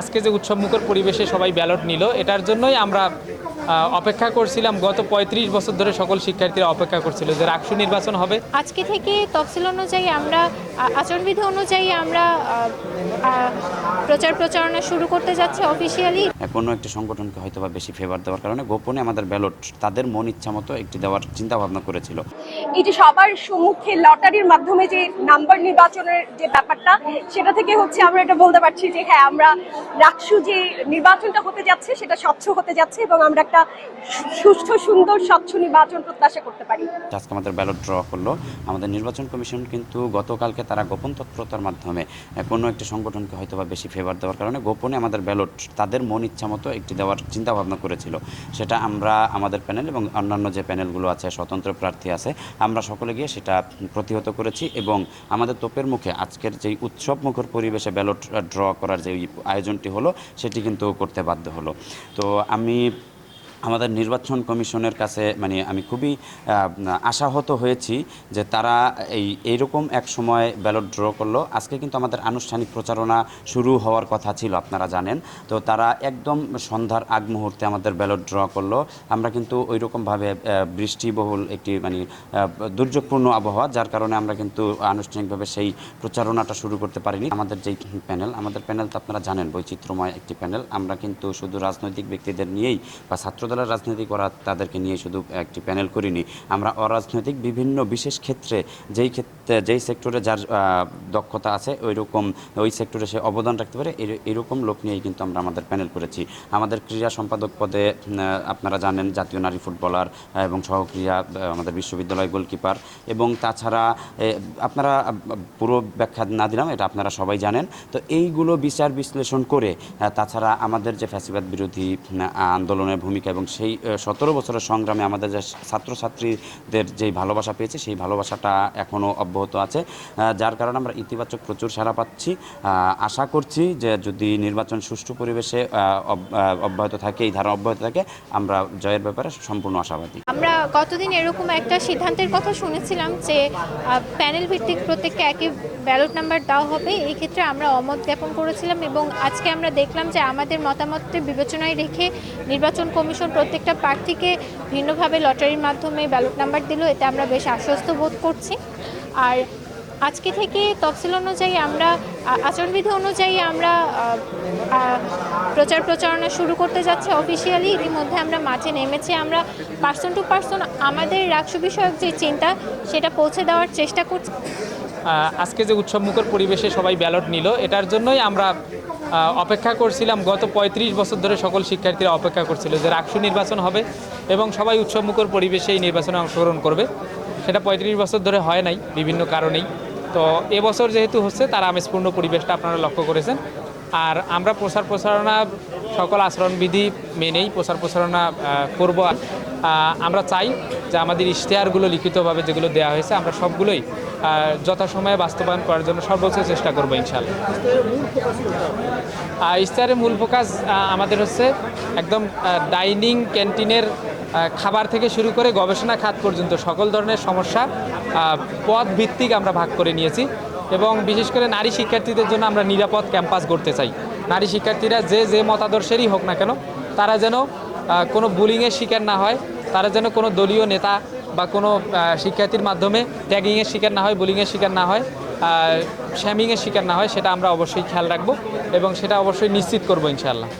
আজকে যে উৎসবমুখর পরিবেশে সবাই ব্যালট নিল, এটার জন্যই আমরা অপেক্ষা করছিলাম। গত পঁয়ত্রিশ বছর ধরে সকল শিক্ষার্থীরা অপেক্ষা করছিল যে রাকসু নির্বাচন হবে। আজকে থেকে তফসিল অনুযায়ী আমরা আচরণবিধি অনুযায়ী আমরা প্রচার প্রচারণা শুরু করতে যাচ্ছি অফিসিয়ালি কোনো একটি সংগঠনকে হয়তো বা বেশি ফেভার দেওয়ার কারণে গোপনে আমাদের ব্যালট তাদের মন ইচ্ছা মতো একটি দেওয়ার চিন্তা ভাবনা করেছিল। এই যে সবার সম্মুখে লটারির মাধ্যমে যে নাম্বার নির্বাচনের যে ব্যাপারটা সেটা থেকে হচ্ছে আমরা এটা বলতে পারছি যে হ্যাঁ আমরা রাকসু যে নির্বাচনটা হতে যাচ্ছে সেটা স্বচ্ছ হতে যাচ্ছে এবং আমরা একটা সুষ্ঠু সুন্দর স্বচ্ছ নির্বাচন প্রত্যাশা করতে পারি। আজকে আমাদের ব্যালট ড্র করল। আমাদের নির্বাচন কমিশন কিন্তু গতকালকে তারা গোপন তৎপরতার মাধ্যমে কোনো একটি সংগঠনকে হয়তো বা বেশি ফেভার দেওয়ার কারণে গোপনে আমাদের ব্যালট তাদের মন ইচ্ছা মতো একটি দেওয়ার চিন্তা ভাবনা করেছিল। সেটা আমরা, আমাদের প্যানেল এবং অন্যান্য যে প্যানেলগুলো আছে, স্বতন্ত্র প্রার্থী আছে, আমরা সকলে গিয়ে সেটা প্রতিহত করেছি এবং আমাদের তোপের মুখে আজকের যেই উৎসব মুখর পরিবেশে ব্যালট ড্র করার যে আয়োজনটি হলো, সেটি কিন্তু করতে বাধ্য হলো। তো আমি আমাদের নির্বাচন কমিশনের কাছে মানে আমি খুবই আশাহত হয়েছি যে তারা এই, এইরকম এক সময় ব্যালট ড্র করল। আজকে কিন্তু আমাদের আনুষ্ঠানিক প্রচারণা শুরু হওয়ার কথা ছিল, আপনারা জানেন। তো তারা একদম সন্ধ্যার আগ মুহূর্তে আমাদের ব্যালট ড্র করল। আমরা কিন্তু ওই রকমভাবে বৃষ্টিবহুল একটি মানে দুর্যোগপূর্ণ আবহাওয়া, যার কারণে আমরা কিন্তু আনুষ্ঠানিকভাবে সেই প্রচারণাটা শুরু করতে পারিনি। আমাদের যেই প্যানেল, আমাদের প্যানেল তো আপনারা জানেন, বৈচিত্র্যময় একটি প্যানেল। আমরা কিন্তু শুধু রাজনৈতিক ব্যক্তিদের নিয়েই বা ছাত্রদলের রাজনীতি করা তাদেরকে নিয়ে শুধু একটি প্যানেল করিনি। আমরা অরাজনৈতিক বিভিন্ন বিশেষ ক্ষেত্রে যেই ক্ষেত্রে, যেই সেক্টরে যার দক্ষতা আছে ওই রকম ওই সেক্টরে সে অবদান রাখতে পারে এরকম লোক নিয়েই কিন্তু আমরা আমাদের প্যানেল করেছি। আমাদের ক্রীড়া সম্পাদক পদে আপনারা জানেন জাতীয় নারী ফুটবলার এবং সহক্রিয়া আমাদের বিশ্ববিদ্যালয় গোলকিপার এবং তাছাড়া আপনারা পুরো ব্যাখ্যা না দিলাম, এটা আপনারা সবাই জানেন। তো এইগুলো বিচার বিশ্লেষণ করে তাছাড়া আমাদের যে ফ্যাসিবাদ বিরোধী আন্দোলনের ভূমিকা এবং সেই সতেরো বছরের সংগ্রামে আমাদের যে ছাত্রছাত্রীদের যেই ভালোবাসা পেয়েছে, সেই ভালোবাসাটা এখনও অব্যাহত আছে। যার কারণে আমরা ইতিবাচক প্রচুর সাড়া পাচ্ছি। আশা করছি যে যদি নির্বাচন সুষ্ঠু পরিবেশে অব- অব্যাহত থাকে, এই ধারা অব্যাহত থাকে, আমরা জয়ের ব্যাপারে সম্পূর্ণ আশাবাদী। আমরা গতদিন এরকম একটা সিদ্ধান্তের কথা শুনেছিলাম যে প্যানেল ভিত্তিক প্রত্যেককে একই ব্যালট নাম্বার দেওয়া হবে। এই ক্ষেত্রে আমরা অমত জ্ঞাপন করেছিলাম এবং আজকে আমরা দেখলাম যে আমাদের মতামতকে বিবেচনায় রেখে নির্বাচন কমিশন প্রত্যেকটা প্রার্থীকে ভিন্নভাবে লটারির মাধ্যমে ব্যালট নাম্বার দিল, এতে আমরা বেশ আশ্বস্ত বোধ করছি। আর আজকে থেকে তফসিল অনুযায়ী আমরা আচরণবিধি অনুযায়ী আমরা প্রচার প্রচারণা শুরু করতে যাচ্ছি অফিসিয়ালি ইতিমধ্যে আমরা মাঠে নেমেছি। আমরা পার্সন টু পার্সন আমাদের রাষ্ট্র বিষয়ক যে চিন্তা, সেটা পৌঁছে দেওয়ার চেষ্টা করছি। আজকে যে উৎসবমুখর পরিবেশে সবাই ব্যালট নিল, এটার জন্যই আমরা অপেক্ষা করছিলাম। গত পঁয়ত্রিশ বছর ধরে সকল শিক্ষার্থীরা অপেক্ষা করছিল যে রাকসু নির্বাচন হবে এবং সবাই উৎসবমুখর পরিবেশে এই নির্বাচনে অংশগ্রহণ করবে। সেটা পঁয়ত্রিশ বছর ধরে হয় নাই, বিভিন্ন কারণেই। তো এবছর যেহেতু হচ্ছে, তার আমেজপূর্ণ পরিবেশটা আপনারা লক্ষ্য করেছেন। আর আমরা প্রচার প্রচারণা সকল আচরণবিধি মেনেই প্রচার প্রচারণা করব। আমরা চাই যে আমাদের ইশতেহারগুলো লিখিতভাবে যেগুলো দেওয়া হয়েছে, আমরা সবগুলোই যথাসময়ে বাস্তবায়ন করার জন্য সর্বোচ্চ চেষ্টা করব ইনশাল্লাহ আর ইশতেহারের মূল ফোকাস আমাদের হচ্ছে একদম ডাইনিং ক্যান্টিনের খাবার থেকে শুরু করে গবেষণা খাত পর্যন্ত সকল ধরনের সমস্যা পদ ভিত্তিক আমরা ভাগ করে নিয়েছি এবং বিশেষ করে নারী শিক্ষার্থীদের জন্য আমরা নিরাপদ ক্যাম্পাস গড়তে চাই। নারী শিক্ষার্থীরা যে যে মতাদর্শেরই হোক না কেন, তারা যেন কোনো বুলিংয়ের শিকার না হয়, তারা যেন কোনো দলীয় নেতা বা কোনো শিক্ষার্থীর মাধ্যমে ট্যাগিংয়ের শিকার না হয় বুলিংয়ের শিকার না হয় শ্যামিংয়ের শিকার না হয়, সেটা আমরা অবশ্যই খেয়াল রাখব এবং সেটা অবশ্যই নিশ্চিত করব ইনশাআল্লাহ।